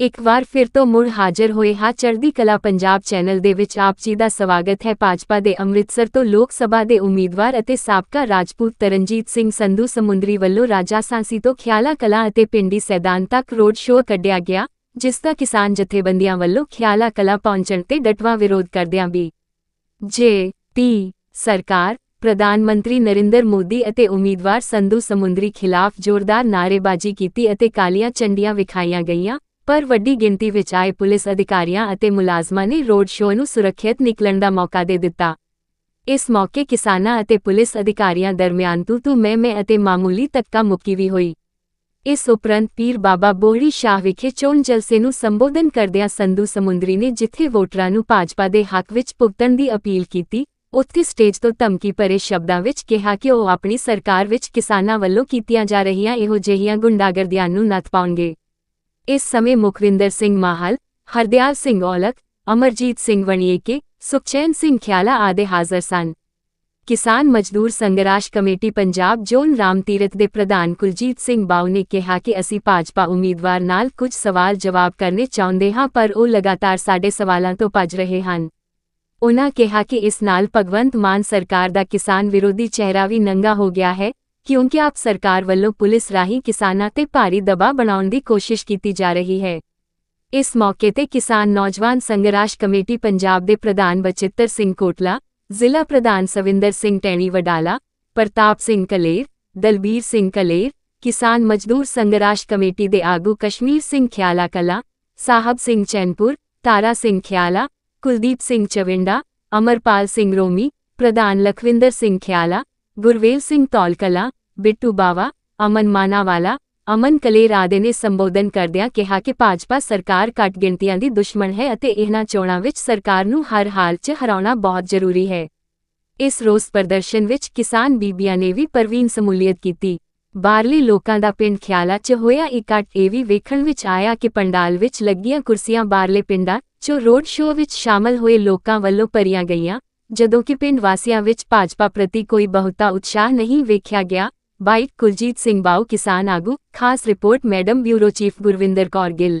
ਇੱਕ ਵਾਰ ਫਿਰ ਤੋਂ ਮੁੜ ਹਾਜ਼ਰ ਹੋਏ ਹਾਂ। ਚੜ੍ਹਦੀ ਕਲਾ ਪੰਜਾਬ ਚੈਨਲ ਦੇ ਵਿੱਚ ਆਪ ਜੀ ਦਾ ਸਵਾਗਤ ਹੈ। ਭਾਜਪਾ ਦੇ ਅੰਮ੍ਰਿਤਸਰ ਤੋਂ ਲੋਕ ਸਭਾ ਦੇ ਉਮੀਦਵਾਰ ਅਤੇ ਸਾਬਕਾ ਰਾਜਪੂਤ ਤਰਨਜੀਤ ਸਿੰਘ ਸੰਧੂ ਸਮੁੰਦਰੀ ਵੱਲੋਂ ਰਾਜਾ ਸਾਂਸੀ ਤੋਂ ਖਿਆਲਾ ਕਲਾਂ ਅਤੇ ਪਿੰਡੀ ਸੈਦਾਨ ਤੱਕ ਰੋਡ ਸ਼ੋਅ ਕੱਢਿਆ ਗਿਆ, ਜਿਸ ਦਾ ਕਿਸਾਨ ਜਥੇਬੰਦੀਆਂ ਵੱਲੋਂ ਖਿਆਲਾ ਕਲਾਂ ਪਹੁੰਚਣ ਤੇ ਡਟਵਾ ਵਿਰੋਧ ਕਰਦਿਆਂ ਵੀ ਜੇ ਟੀ ਸਰਕਾਰ, ਪ੍ਰਧਾਨ ਮੰਤਰੀ ਨਰਿੰਦਰ ਮੋਦੀ ਅਤੇ ਉਮੀਦਵਾਰ ਸੰਧੂ ਸਮੁੰਦਰੀ ਖਿਲਾਫ ਜ਼ੋਰਦਾਰ ਨਾਅਰੇਬਾਜ਼ੀ ਕੀਤੀ ਅਤੇ ਕਾਲੀਆਂ ਝੰਡੀਆਂ ਵਿਖਾਈਆਂ ਗਈਆਂ ਪਰ ਵੱਡੀ ਗਿਣਤੀ ਵਿੱਚ ਆਏ ਪੁਲਿਸ ਅਧਿਕਾਰੀਆਂ ਅਤੇ ਮੁਲਾਜ਼ਮਾਂ ਨੇ ਰੋਡ ਸ਼ੋਅ ਨੂੰ ਸੁਰੱਖਿਅਤ ਨਿਕਲਣ ਦਾ ਮੌਕਾ ਦੇ ਦਿੱਤਾ। ਇਸ ਮੌਕੇ ਕਿਸਾਨਾਂ ਅਤੇ ਪੁਲਿਸ ਅਧਿਕਾਰੀਆਂ ਦਰਮਿਆਨ ਤੂ ਤੂ ਮੈਂ ਮੈਂ ਅਤੇ ਮਾਮੂਲੀ ਤੱਕਾ ਮੁੱਕੀ ਵੀ ਹੋਈ। ਇਸ ਉਪਰੰਤ ਪੀਰ ਬਾਬਾ ਬੋਹੜੀ ਸ਼ਾਹ ਵਿਖੇ ਚੋਣ ਜਲਸੇ ਨੂੰ ਸੰਬੋਧਨ ਕਰਦਿਆਂ ਸੰਧੂ ਸਮੁੰਦਰੀ ਨੇ ਜਿੱਥੇ ਵੋਟਰਾਂ ਨੂੰ ਭਾਜਪਾ ਦੇ ਹੱਕ ਵਿੱਚ ਭੁਗਤਣ ਦੀ ਅਪੀਲ ਕੀਤੀ, ਉੱਥੇ ਸਟੇਜ ਤੋਂ ਧਮਕੀ ਭਰੇ ਸ਼ਬਦਾਂ ਵਿੱਚ ਕਿਹਾ ਕਿ ਉਹ ਆਪਣੀ ਸਰਕਾਰ ਵਿੱਚ ਕਿਸਾਨਾਂ ਵੱਲੋਂ ਕੀਤੀਆਂ ਜਾ ਰਹੀਆਂ ਇਹੋ ਜਿਹੀਆਂ ਗੁੰਡਾਗਰਦੀਆਂ ਨੂੰ ਨੱਥ ਪਾਉਣਗੇ। ਇਸ ਸਮੇਂ ਮੁਖਵਿੰਦਰ ਸਿੰਘ ਮਾਹਲ ਹਰਦਿਆਲ ਸਿੰਘ ਔਲਖ ਅਮਰਜੀਤ ਸਿੰਘ ਵਣੀਏਕੇ ਸੁਖਚੈਨ ਸਿੰਘ ਖਿਆਲਾ ਆਦਿ ਹਾਜ਼ਰ ਸਨ ਕਿਸਾਨ ਮਜ਼ਦੂਰ ਸੰਘਰਸ਼ ਕਮੇਟੀ ਪੰਜਾਬ ਜੋਨ ਰਾਮ ਤੀਰਥ ਦੇ ਪ੍ਰਧਾਨ ਕੁਲਜੀਤ ਸਿੰਘ ਬਾਉ ਨੇ ਕਿਹਾ ਕਿ ਅਸੀਂ ਭਾਜਪਾ ਉਮੀਦਵਾਰ ਨਾਲ ਕੁਝ ਸਵਾਲ ਜਵਾਬ ਕਰਨੇ ਚਾਹੁੰਦੇ ਹਾਂ ਪਰ ਉਹ ਲਗਾਤਾਰ ਸਾਡੇ ਸਵਾਲਾਂ ਤੋਂ ਭੱਜ ਰਹੇ ਹਨ ਉਨ੍ਹਾਂ ਕਿਹਾ ਕਿ ਇਸ ਨਾਲ ਭਗਵੰਤ ਮਾਨ ਸਰਕਾਰ ਦਾ ਕਿਸਾਨ ਵਿਰੋਧੀ ਚਿਹਰਾ ਵੀ ਨੰਗਾ ਹੋ ਗਿਆ ਹੈ ਕਿਉਂਕਿ ਆਪ ਸਰਕਾਰ ਵੱਲੋਂ ਪੁਲਿਸ ਰਾਹੀਂ ਕਿਸਾਨਾਂ ਤੇ ਭਾਰੀ ਦਬਾਅ ਬਣਾਉਣ ਦੀ ਕੋਸ਼ਿਸ਼ ਕੀਤੀ ਜਾ ਰਹੀ ਹੈ ਇਸ ਮੌਕੇ ਤੇ ਕਿਸਾਨ ਨੌਜਵਾਨ ਸੰਘਰਸ਼ ਕਮੇਟੀ ਪੰਜਾਬ ਦੇ ਪ੍ਰਧਾਨ ਬਚਿੱਤਰ ਸਿੰਘ ਕੋਟਲਾ ਜ਼ਿਲ੍ਹਾ ਪ੍ਰਧਾਨ ਸਵਿੰਦਰ ਸਿੰਘ ਟੈਣੀ ਵਡਾਲਾ ਪ੍ਰਤਾਪ ਸਿੰਘ ਕਲੇਰ ਦਲਬੀਰ ਸਿੰਘ ਕਲੇਰ ਕਿਸਾਨ ਮਜ਼ਦੂਰ ਸੰਘਰਸ਼ ਕਮੇਟੀ ਦੇ ਆਗੂ ਕਸ਼ਮੀਰ ਸਿੰਘ ਖਿਆਲਾ ਕਲਾ ਸਾਹਿਬ ਸਿੰਘ ਚੈਨਪੁਰ ਤਾਰਾ ਸਿੰਘ ਖਿਆਲਾ ਕੁਲਦੀਪ ਸਿੰਘ ਚਵਿੰਡਾ ਅਮਰਪਾਲ ਸਿੰਘ ਰੋਮੀ ਪ੍ਰਧਾਨ ਲਖਵਿੰਦਰ ਸਿੰਘ ਖਿਆਲਾ ਗੁਰਵੇਲ ਸਿੰਘ ਤੌਲਕਲਾ ਬਿੱਟੂ ਬਾਵਾ, ਅਮਨ ਮਾਨਾਵਾਲਾ, ਅਮਨ ਕਲੇਰ ਆਦਿ ਨੇ ਸੰਬੋਧਨ ਕਰਦਿਆਂ ਕਿਹਾ ਕਿ ਭਾਜਪਾ ਸਰਕਾਰ ਘੱਟ ਗਿਣਤੀਆਂ ਦੀ ਦੁਸ਼ਮਣ ਹੈ ਅਤੇ ਇਹਨਾਂ ਚੋਣਾਂ ਵਿੱਚ ਸਰਕਾਰ ਨੂੰ ਹਰ ਹਾਲ 'ਚ ਹਰਾਉਣਾ ਬਹੁਤ ਜ਼ਰੂਰੀ ਹੈ। ਇਸ ਰੋਸ ਪ੍ਰਦਰਸ਼ਨ ਵਿੱਚ ਕਿਸਾਨ ਬੀਬੀਆਂ ਨੇ ਵੀ ਪ੍ਰਵੀਨ ਸਮੂਲੀਅਤ ਕੀਤੀ। ਬਾਹਰਲੇ ਲੋਕਾਂ ਦਾ ਪਿੰਡ ਖਿਆਲਾ 'ਚ ਹੋਇਆ ਇਕੱਠ ਇਹ ਵੀ ਵੇਖਣ ਵਿੱਚ ਆਇਆ ਕਿ ਪੰਡਾਲ ਵਿੱਚ ਲੱਗੀਆਂ ਕੁਰਸੀਆਂ ਬਾਹਰਲੇ ਪਿੰਡਾਂ 'ਚ ਰੋਡ ਸ਼ੋਅ ਵਿੱਚ ਸ਼ਾਮਲ ਹੋਏ ਲੋਕਾਂ ਵੱਲੋਂ ਭਰੀਆਂ ਗਈਆਂ, ਜਦੋਂ ਕਿ ਪਿੰਡ ਵਾਸੀਆਂ ਵਿੱਚ ਭਾਜਪਾ ਪ੍ਰਤੀ ਕੋਈ ਬਹੁਤਾ ਉਤਸ਼ਾਹ ਨਹੀਂ ਵੇਖਿਆ ਗਿਆ। ਬਾਈਟ ਕੁਲਜੀਤ ਸਿੰਘ ਬਾਉ ਕਿਸਾਨ ਆਗੂ ਖਾਸ report madam bureau chief Gurvinder Kaur Gill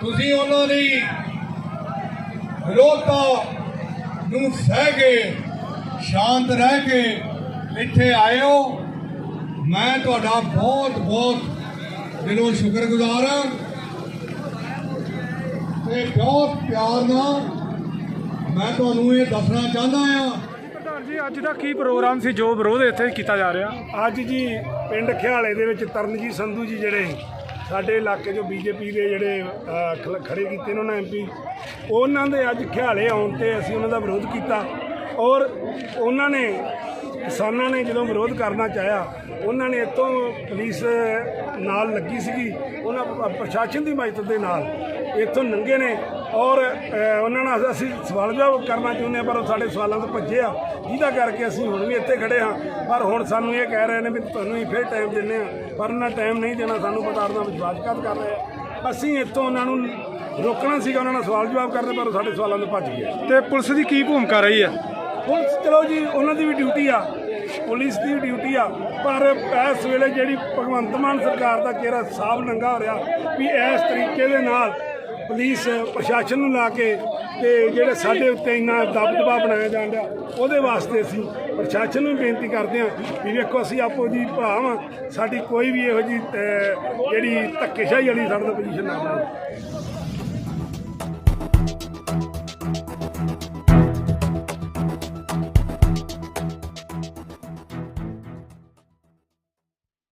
ਤੁਸੀਂ ਉਹਨਾਂ ਦੀ ਵਿਰੋਧਤਾ ਨੂੰ ਸਹਿ ਕੇ ਸ਼ਾਂਤ ਰਹਿ ਕੇ ਇੱਥੇ ਆਏ ਹੋ। ਮੈਂ ਤੁਹਾਡਾ ਬਹੁਤ ਬਹੁਤ ਦਿਲੋਂ ਸ਼ੁਕਰਗੁਜ਼ਾਰ ਹਾਂ ਤੇ ਬਹੁਤ ਪਿਆਰ ਨਾਲ ਮੈਂ ਤੁਹਾਨੂੰ ਇਹ ਦੱਸਣਾ ਚਾਹੁੰਦਾ ਹਾਂ। ਪ੍ਰਧਾਨ ਜੀ ਅੱਜ ਦਾ ਕੀ ਪ੍ਰੋਗਰਾਮ ਸੀ? ਜੋ ਵਿਰੋਧ ਇੱਥੇ ਕੀਤਾ ਜਾ ਰਿਹਾ। ਅੱਜ ਜੀ ਪਿੰਡ ਖਿਆਲੇ ਦੇ ਵਿੱਚ ਤਰਨਜੀਤ ਸੰਧੂ ਜੀ ਜਿਹੜੇ ਸਾਡੇ ਇਲਾਕੇ 'ਚੋਂ ਬੀਜੇਪੀ ਦੇ ਜਿਹੜੇ ਅਹ, ਖਲ- ਖੜੇ ਕੀਤੇ ਨੇ ਉਹਨਾਂ ਐਮਪੀ ਉਹਨਾਂ ਦੇ ਅੱਜ ਖਿਆਲੇ ਆਉਣ ਤੇ ਅਸੀਂ ਉਹਨਾਂ ਦਾ ਵਿਰੋਧ ਕੀਤਾ। ਔਰ ਉਹਨਾਂ ਨੇ ਕਿਸਾਨਾਂ ਨੇ ਜਦੋਂ ਵਿਰੋਧ ਕਰਨਾ ਚਾਹਿਆ ਉਹਨਾਂ ਨੇ ਇੱਥੋਂ ਪੁਲਿਸ ਨਾਲ ਲੱਗੀ ਸੀਗੀ। ਉਹਨਾਂ ਪ- ਪ੍ਰਸ਼ਾਸਨ ਦੀ ਮਦਦ ਦੇ ਨਾਲ ਇੱਥੋਂ ਨੰਗੇ ਨੇ। ਔਰ ਉਹਨਾਂ ਨਾਲ ਅਸੀਂ ਸਵਾਲ ਜਵਾਬ ਕਰਨਾ ਚਾਹੁੰਦੇ ਹਾਂ ਪਰ ਉਹ ਸਾਡੇ ਸਵਾਲਾਂ ਤੋਂ ਭੱਜੇ ਆ। ਜਿਹਦਾ ਕਰਕੇ ਅਸੀਂ ਹੁਣ ਵੀ ਇੱਥੇ ਖੜੇ ਹਾਂ। ਪਰ ਹੁਣ ਸਾਨੂੰ ਇਹ ਕਹਿ ਰਹੇ ਨੇ ਵੀ ਤੁਹਾਨੂੰ ਹੀ ਫਿਰ ਟਾਈਮ ਦਿੰਦੇ ਆ ਪਰ ਉਹਨਾਂ ਟਾਈਮ ਨਹੀਂ ਦੇਣਾ ਸਾਨੂੰ ਪਤਾ ਉਹਨਾਂ ਵਿਸ਼ਵਾਸਘਾਤ ਕਰ ਰਹੇ ਆ। ਅਸੀਂ ਇੱਥੋਂ ਉਹਨਾਂ ਨੂੰ ਰੋਕਣਾ ਸੀਗਾ ਉਹਨਾਂ ਨਾਲ ਸਵਾਲ ਜਵਾਬ ਕਰਦੇ ਪਰ ਸਾਡੇ ਸਵਾਲਾਂ ਤੋਂ ਭੱਜ ਗਏ। ਤੇ ਪੁਲਿਸ ਦੀ ਕੀ ਭੂਮਿਕਾ ਰਹੀ ਆ ਹੁਣ ਚਲੋ ਜੀ ਉਹਨਾਂ ਦੀ ਵੀ ਡਿਊਟੀ ਆ। ਪੁਲਿਸ ਦੀ ਡਿਊਟੀ ਆ। ਪਰ ਇਸ ਵੇਲੇ ਜਿਹੜੀ ਭਗਵੰਤ ਮਾਨ ਸਰਕਾਰ ਦਾ ਚਿਹਰਾ ਸਾਫ਼ ਨੰਗਾ ਹੋ ਰਿਹਾ ਵੀ ਇਸ ਤਰੀਕੇ ਦੇ ਨਾਲ ਪੁਲਿਸ ਪ੍ਰਸ਼ਾਸਨ ਨੂੰ ਲਾ ਕੇ ਤੇ ਜਿਹੜੇ ਸਾਡੇ ਉੱਤੇ ਇੰਨਾ ਦਬਦਬਾ ਬਣਾਇਆ ਜਾਣ ਡਿਆ, ਉਹਦੇ ਵਾਸਤੇ ਅਸੀਂ ਪ੍ਰਸ਼ਾਸਨ ਨੂੰ ਬੇਨਤੀ ਕਰਦੇ ਹਾਂ ਵੀ ਵੇਖੋ ਅਸੀਂ ਆਪੋ ਜੀ ਭਰਾ ਵਾਂ, ਸਾਡੀ ਕੋਈ ਵੀ ਇਹੋ ਜੀ ਜਿਹੜੀ ਧੱਕੇਸ਼ਾਹੀ ਵਾਲੀ ਸਾਡੇ ਨਾਲ ਪੋਜੀਸ਼ਨ ਨਾ ਬਣਾਓ।